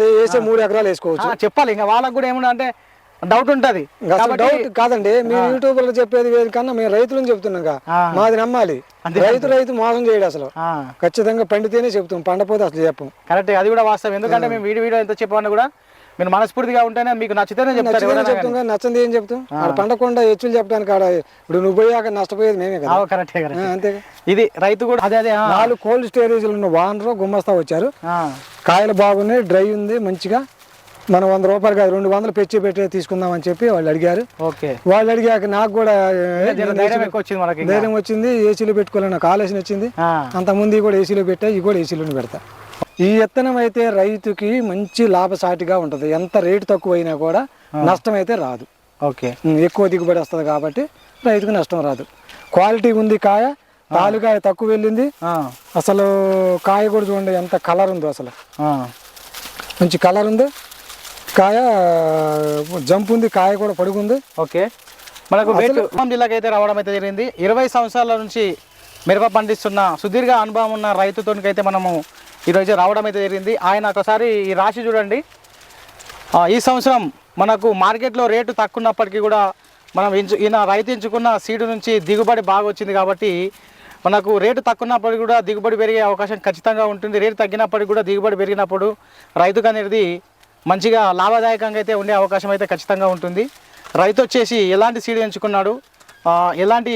వేసే మూడు ఎకరాలు వేసుకోవచ్చు. చెప్పాలి. ఇంకా వాళ్ళకి కూడా ఏమన్నా అంటే డౌట్ ఉంటది. డౌట్ కాదండి. మీ యూట్యూబ్లో చెప్పేది వేరు కన్నా మేము రైతులను చెప్తున్నాం. మాది నమ్మాలి. రైతు రైతు మోసం చేయడు అసలు. ఖచ్చితంగా పండితేనే చెప్తాం. పండపోతే అసలు చెప్పం. కరెక్ట్. అది కూడా వాస్తవం. ఎందుకంటే మేము వీడియో వీడియో ఎంత చెప్పమన్నా కూడా మీరు మనస్ఫూర్తిగా ఉంటేనే మీకు నచ్చితేనే చెప్తారు ఎవరైనా చెప్తాం నచ్చంది ఏం చెప్తాం? ఆడ పండకుండా హెచ్చులు చెప్పడానికి ఆడ ఇప్పుడు నువ్వు పోయాక నష్టపోయేది మేమే కదా. కరెక్టే ఆ, కరెక్ట్ అంతేగా. ఇది రైతు కూడా అదే అదే ఆ, నాలుగు కోల్డ్ స్టోరేజ్లు ఉన్న వానరు గుమ్మస్తా వచ్చారు. ఆ, కాయలు బాగున్నాయి డ్రై ఉంది మంచిగా. మనం వంద రూపాయలు కాదు రెండు వందలు పెంచి పెట్టి తీసుకుందామని చెప్పి వాళ్ళు అడిగారు. ఓకే. వాళ్ళు అడిగాక నాకు కూడా ఏ, ధైర్యం ఎక్కువ వచ్చింది మనకి ఇంకా. ధైర్యం వచ్చింది ఏసీలో పెట్టుకోవాలని నాకు ఆలోచన వచ్చింది. ఆ, అంతకుముందు ఇవి కూడా ఏసీలో పెట్టా ఇవి కూడా ఏసీలోనే పెడతా. ఈ విత్తనం అయితే రైతుకి మంచి లాభసాటిగా ఉంటుంది. ఎంత రేటు తక్కువ అయినా కూడా నష్టం అయితే రాదు. ఓకే. ఎక్కువ దిగుబడి వస్తుంది కాబట్టి రైతుకు నష్టం రాదు. క్వాలిటీ ఉంది కాయ తాలుకాయ తక్కువ వెళ్ళింది. అసలు కాయ కూడా చూడండి ఎంత కలర్ ఉందో అసలు. మంచి కలర్ ఉంది. కాయ జంప్ ఉంది కాయ కూడా పొడుగుంది. ఓకే. మనకు ఖమ్మం జిల్లాకి అయితే రావడం అయితే జరిగింది. ఇరవై సంవత్సరాల నుంచి మిరప పండిస్తున్న సుదీర్ఘ అనుభవం ఉన్న రైతుతోనికైతే మనము ఈరోజు రావడం అయితే జరిగింది. ఆయన ఒకసారి ఈ రాశి చూడండి. ఈ సంవత్సరం మనకు మార్కెట్లో రేటు తక్కువన్నప్పటికీ కూడా మనం ఎంచు ఈయన రైతు ఎంచుకున్న సీడు నుంచి దిగుబడి బాగా వచ్చింది కాబట్టి మనకు రేటు తక్కువన్నప్పటికీ కూడా దిగుబడి పెరిగే అవకాశం ఖచ్చితంగా ఉంటుంది. రేటు తగ్గినప్పటికీ కూడా దిగుబడి పెరిగినప్పుడు రైతుకు అనేది మంచిగా లాభదాయకంగా అయితే ఉండే అవకాశం అయితే ఖచ్చితంగా ఉంటుంది. రైతు వచ్చేసి ఎలాంటి సీడ్ ఎంచుకున్నాడు? ఎలాంటి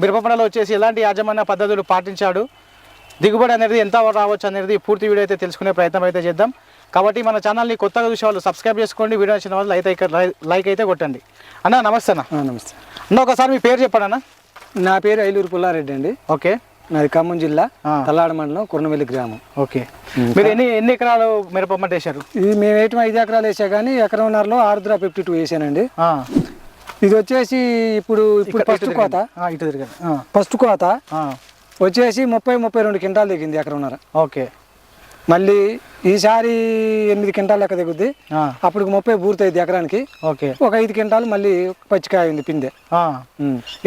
మిరప పంటలో వచ్చేసి ఎలాంటి యాజమాన్య పద్ధతులు పాటించాడు? దిగుబడి అనేది ఎంత రావచ్చు అనేది పూర్తి వీడియో అయితే తెలుసుకునే ప్రయత్నం అయితే చేద్దాం. కాబట్టి మన ఛానల్ని కొత్తగా చూసే వాళ్ళు సబ్స్క్రైబ్ చేసుకోండి. వీడియో నచ్చిన వాళ్ళు లైక్ అయితే లైక్ అయితే కొట్టండి. అన్న నమస్తే అన్న. నమస్తే. అన్న ఒకసారి మీ పేరు చెప్పండి అన్న. నా పేరు ఐలూరు పుల్లారెడ్డి అండి. ఓకే. నాది ఖమ్మం జిల్లా ఆ. తల్లాడ మండలం కుర్నవెల్లి గ్రామం. ఓకే. మీరు ఎన్ని ఎన్ని ఎకరాలు మిరప పంట వేశారు? ఇది మేము వేయటం ఐదు ఎకరాలు వేసా కానీ ఎకరంన్నరలో ఆరుద్ర ఫిఫ్టీ టూ వేసానండి. ఇది వచ్చేసి ఇప్పుడు ఇప్పుడు ఫస్ట్ కోత. ఇటు ఫస్ట్ కోత. వచ్చేసి ముప్పై ముప్పై రెండు క్వింటాలు దిగింది ఎకరంన్నర ఓకే. మళ్ళీ ఈసారి ఎనిమిది క్వింటాలు లెక్క దిగుద్ది అప్పుడు ముప్పై పూర్తయింది ఎకరానికి. ఓకే. ఒక ఐదు క్వింటాలు మళ్ళీ పచ్చికాయ ఉంది పిందె.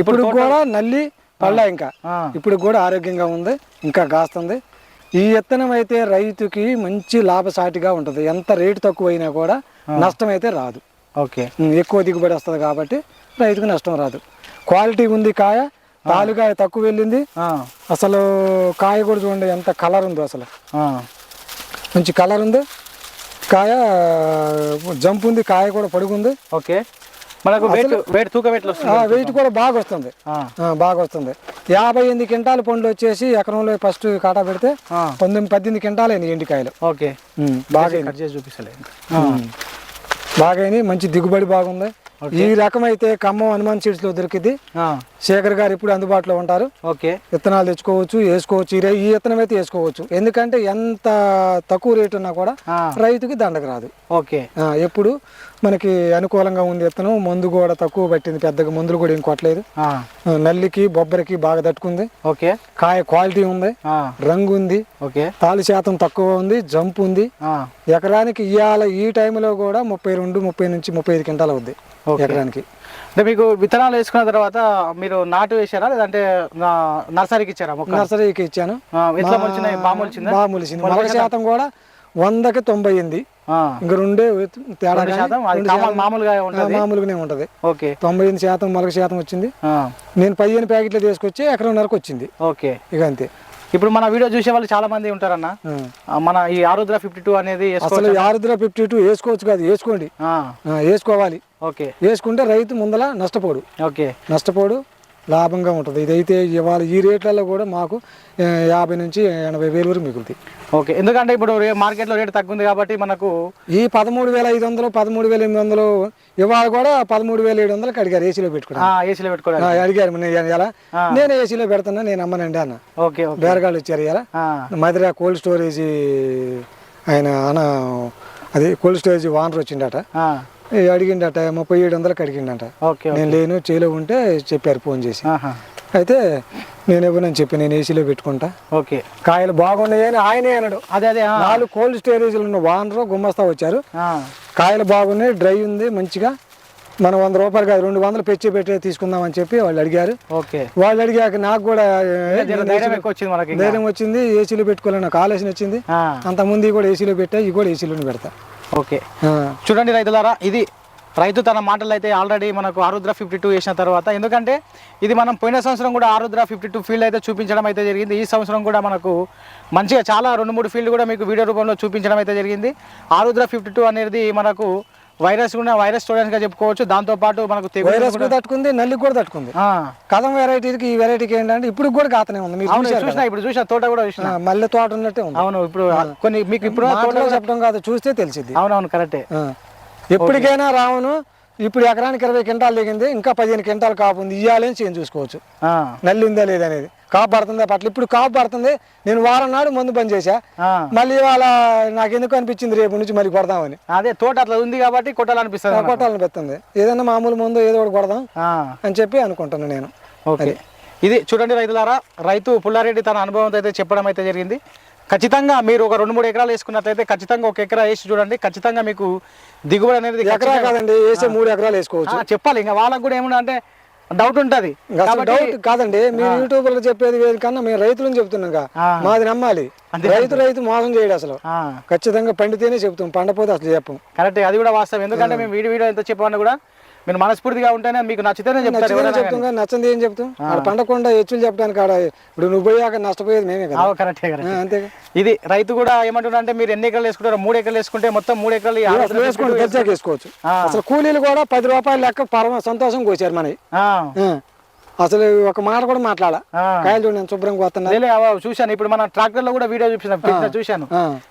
ఇప్పుడు కూడా నల్లి పళ్ళ ఇంకా. ఇప్పుడు కూడా ఆరోగ్యంగా ఉంది ఇంకా కాస్తుంది. ఈ విత్తనం అయితే రైతుకి మంచి లాభసాటిగా ఉంటుంది. ఎంత రేటు తక్కువ అయినా కూడా నష్టం అయితే రాదు. ఓకే. ఎక్కువ దిగుబడి వస్తుంది కాబట్టి రైతుకు నష్టం రాదు. క్వాలిటీ ఉంది కాయ తాలుకాయ తక్కువ వెళ్ళింది. అసలు కాయ కూడా చూడండి ఎంత కలర్ ఉందో అసలు. మంచి కలర్ ఉంది. కాయ జంప్ ఉంది కాయ కూడా పొడుగుంది. ఓకే. మనకు వెయిట్ వెయిట్ తూక వెయిట్ కూడా బాగా వస్తుంది. బాగా వస్తుంది. యాభై ఎనిమిది క్వింటాల పండ్లు వచ్చేసి ఎకరంలో ఫస్ట్ కాటా పెడితే పంతొమ్మిది పద్దెనిమిది క్వింటాలు అయినాయి ఎండికాయలు ఓకే. బాగా కట్ చేసి చూపిస్తలే. బాగా మంచి దిగుబడి బాగుంది. ఈ రకం అయితే ఖమ్మం హనుమాన్ సీడ్స్లో దొరికింది. శేఖర్ గారు ఇప్పుడు అందుబాటులో ఉంటారు. ఓకే. విత్తనాలు తెచ్చుకోవచ్చు వేసుకోవచ్చు ఈ విత్తనం అయితే వేసుకోవచ్చు. ఎందుకంటే ఎంత తక్కువ రేటు ఉన్నా కూడా రైతుకి దండకు రాదు. ఓకే. ఎప్పుడు మనకి అనుకూలంగా ఉంది విత్తనం మందు కూడా తక్కువ పట్టింది. పెద్దగా మందులు కూడా ఏం కొట్టలేదు. నల్లికి బొబ్బరికి బాగా తట్టుకుంది. ఓకే. కాయ క్వాలిటీ ఉంది. రంగు ఉంది. ఓకే. తాలి శాతం తక్కువ ఉంది. జంప్ ఉంది. ఎకరానికి ఇవాళ ఈ టైంలో కూడా ముప్పై రెండు ముప్పై నుంచి ముప్పై ఐదు క్వింటాలు అవుద్ది. ఎకరానికి. అంటే మీకు విత్తనాలు వేసుకున్న తర్వాత మీరు నాటు వేసారా లేదంటే నర్సరీకి ఇచ్చారా నర్సరీకి ఇచ్చాను. బాగా మొలిచిందా? మొలక శాతం కూడా వందకి తొంభై ఎనిమిది. ఇంక రెండే తేడా మామూలుగా మామూలుగానే ఉంటది. ఓకే. తొంభై ఎనిమిది శాతం మొలక శాతం వచ్చింది. నేను పదిహేను ప్యాకెట్లు తీసుకొచ్చి ఎకరంన్నరకు వచ్చింది. ఓకే. ఇక అంతే. ఇప్పుడు మన వీడియో చూసే వాళ్ళు చాలా మంది ఉంటారన్న. మన ఈ ఆరుద్ర ఫిఫ్టీ టూ అనేది అసలు ఆరుద్ర ఫిఫ్టీ టూ వేసుకోవచ్చు కాదు వేసుకోండి. వేసుకోవాలి. ఓకే. వేసుకుంటే రైతు ముందల నష్టపోడు. ఓకే. నష్టపోడు. లాభంగా ఉంటుంది. ఇదైతే ఇవాళ ఈ రేట్లలో కూడా మాకు యాభై నుంచి ఎనభై వేలు వరకు మిగులుతాయి. ఓకే. ఎందుకంటే ఇప్పుడు మార్కెట్లో రేటు ఉంది కాబట్టి మనకు ఈ పదమూడు వేల ఐదు వందలు పదమూడు వేల ఎనిమిది వందలు ఇవాళ కూడా పదమూడు వేల ఏడు వందలకి అడిగారు ఏసీలో పెట్టుకున్నా ఆ, ఏసీలో పెట్టుకోవడానికి. ఆ, అడిగారు నేను ఎలా. నేను ఏసీలో పెడుతున్నా నేను అమ్మనండి అన్న. ఓకే బేరగాళ్ళు ఇచ్చారు ఇలా మధుర కోల్డ్ స్టోరేజ్ ఆయన అన్న అది కోల్డ్ స్టోరేజ్ వానర్ వచ్చిండట. అడిగిండట ముప్పై ఏడు వందలకి అడిగిండట. ఓకే నేను లేను చేలో ఉంటే చెప్పారు ఫోన్ చేసి. అయితే నేను ఇవ్వనని చెప్పి నేను ఏసీలో పెట్టుకుంటా. ఓకే. కాయలు బాగున్నాయని ఆయనే అన్నాడు. అదే అదే నాలుగు కోల్డ్ స్టోరేజ్లు ఉన్న వానరు గుమ్మస్తా వచ్చారు. కాయలు బాగున్నాయి డ్రై ఉంది మంచిగా. మనం వంద రూపాయలు కాదు రెండు వందలు పెంచి పెట్టి తీసుకుందామని చెప్పి వాళ్ళు అడిగారు. ఓకే. వాళ్ళు అడిగాక నాకు కూడా ధైర్యం వచ్చింది ఏసీలో పెట్టుకోవాలని నాకు ఆలోచన వచ్చింది. ఆ, అంతకుముందు ఇవి కూడా ఏసీలో పెట్టా ఇవి కూడా ఏసీలోనే పెడతా. ఓకే. చూడండి రైతులారా ఇది రైతు తన మాటలు అయితే ఆల్రెడీ మనకు ఆరుద్ర ఫిఫ్టీ టూ వేసిన తర్వాత. ఎందుకంటే ఇది మనం పోయిన సంవత్సరం కూడా ఆరుద్ర ఫిఫ్టీ టూ ఫీల్డ్ అయితే చూపించడం అయితే జరిగింది. ఈ సంవత్సరం కూడా మనకు మంచిగా చాలా రెండు మూడు ఫీల్డ్ కూడా మీకు వీడియో రూపంలో చూపించడం అయితే జరిగింది. ఆరుద్ర ఫిఫ్టీ టూ అనేది మనకు వైరస్ కూడా వైరస్ స్టూడెంట్స్గా చెప్పుకోవచ్చు. దాంతోపాటు మనకు తెగులు వైరస్ కూడా తట్టుకుంది నల్లికి కూడా తట్టుకుంది. కదం వెరైటీకి ఈ వెరైటీకి ఏంటంటే ఇప్పుడు కూడా గాతనే ఉంది. మీరు చూసిన ఇప్పుడు చూసిన తోట కూడా చూసిన. మల్లె తోట ఉన్నట్టే ఉంది. అవును ఇప్పుడు కొన్ని మీకు ఇప్పుడు చెప్పడం కాదు చూస్తే తెలిసింది అవునవును కరెక్టే. ఎప్పటికైనా రావును ఇప్పుడు ఎకరానికి ఇరవై క్వింటాలు దిగింది ఇంకా పదిహేను క్వింటాలు కాపు ఉంది. ఇయ్యాలని చేంజ్ చూసుకోవచ్చు. నల్లి ఉందా లేదా అనేది. కాపు పడుతుందా పట్ల ఇప్పుడు కాపు పడుతుంది. నేను వారం నాడు మందు బంద్ చేశా. మళ్ళీ ఇవాళ నాకు ఎందుకు అనిపించింది రేపు నుంచి మళ్ళీ కొడదామని. అదే తోట అట్లా ఉంది కాబట్టి కొట్టాలనిపిస్తుంది మనకు. కొట్టాలని పెడుతుంది ఏదైనా మామూలు మందు ఏదో ఒకటి కొడదాం. అని చెప్పి అనుకుంటున్నాను నేను. ఓకే. ఇది చూడండి రైతులారా రైతు పుల్లారెడ్డి తన అనుభవంతో అయితే చెప్పడం అయితే జరిగింది. ఖచ్చితంగా మీరు ఒక రెండు మూడు ఎకరాలు వేసుకున్నట్లయితే ఖచ్చితంగా ఒక ఎకరా వేసి చూడండి. ఖచ్చితంగా మీకు దిగుబడి అనేది ఎకరా కాదండి వేసే మూడు ఎకరాలు వేసుకోవచ్చు. చెప్పాలి. ఇంకా వాళ్ళకు కూడా ఏమన్నా అంటే డౌట్ ఉంటది. డౌట్ కాదండి. మీరు యూట్యూబ్లో చెప్పేది కన్నా మేము రైతులను చెప్తున్నాం. మాది నమ్మాలి. రైతు రైతు మోసం చేయడు అసలు. ఖచ్చితంగా పండితేనే చెప్తాం. పండపోతే అసలు చెప్పం. కరెక్ట్ అది కూడా వాస్తవం. ఎందుకంటే మేము వీడియో వీడియో ఎంత చెప్పమన్నా కూడా మీరు మనస్ఫూర్తిగా ఉంటేనే మీకు నచ్చితేనే చెప్తారు ఎవరైనా చెప్తాం నచ్చంది ఏం చెప్తాం? పండకుండా హెచ్చులు చెప్పడానికి ఆడ ఇప్పుడు నువ్వు పోయాక నష్టపోయేది మేమే కదా. కరెక్టే అంతేగా. ఇది రైతు కూడా ఏమంటున్నా అంటే మీరు ఎన్ని ఎకరాలు వేసుకుంటారు మూడు ఎకరాలు వేసుకుంటే మొత్తం మూడు ఎకరాలు వేసుకోవచ్చు. అసలు కూలీలు కూడా పది రూపాయలు లెక్క పరమ సంతోషం కోసారు ఆ. అసలు ఒక మాట కూడా మాట్లాడాల ఆ. కాయలు చూడండి నేను శుభ్రంగా అవ చూశాను. ఇప్పుడు మన ట్రాక్టర్లో కూడా వీడియో పెట్టిన చూశాను.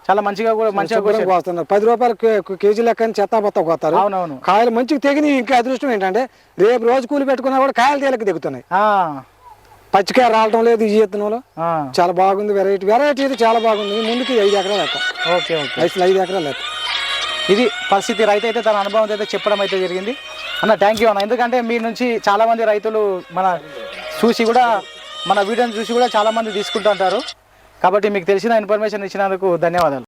చాలా మంచిగా కూడా మంచిగా శుభ్రంగా వస్తున్నారు పది రూపాయలు కేజీ లెక్క చెత్త బత్త కొత్తారు అవునవును. కాయలు మంచిగా తెగిన ఇంకా అదృష్టం ఏంటంటే రేపు రోజు కూలి పెట్టుకున్నా కూడా కాయలు తేలిక దిగుతున్నాయి పచ్చికాయ రావటం లేదు ఈ ఎత్తునలో. చాలా బాగుంది వెరైటీ వెరైటీ అయితే చాలా బాగుంది. ముందుకి ఐదు ఎకరాలు లెక్క. Okay okay. ఐదు ఎకరాలు లెక్క. ఇది పరిస్థితి రైతు అయితే తన అనుభవం అయితే చెప్పడం అయితే జరిగింది. అన్న థ్యాంక్ యూ అన్న. ఎందుకంటే మీ నుంచి చాలామంది రైతులు మన చూసి కూడా మన వీడియోని చూసి కూడా చాలామంది తీసుకుంటుంటారు కాబట్టి మీకు తెలిసిన ఇన్ఫర్మేషన్ ఇచ్చినందుకు ధన్యవాదాలు.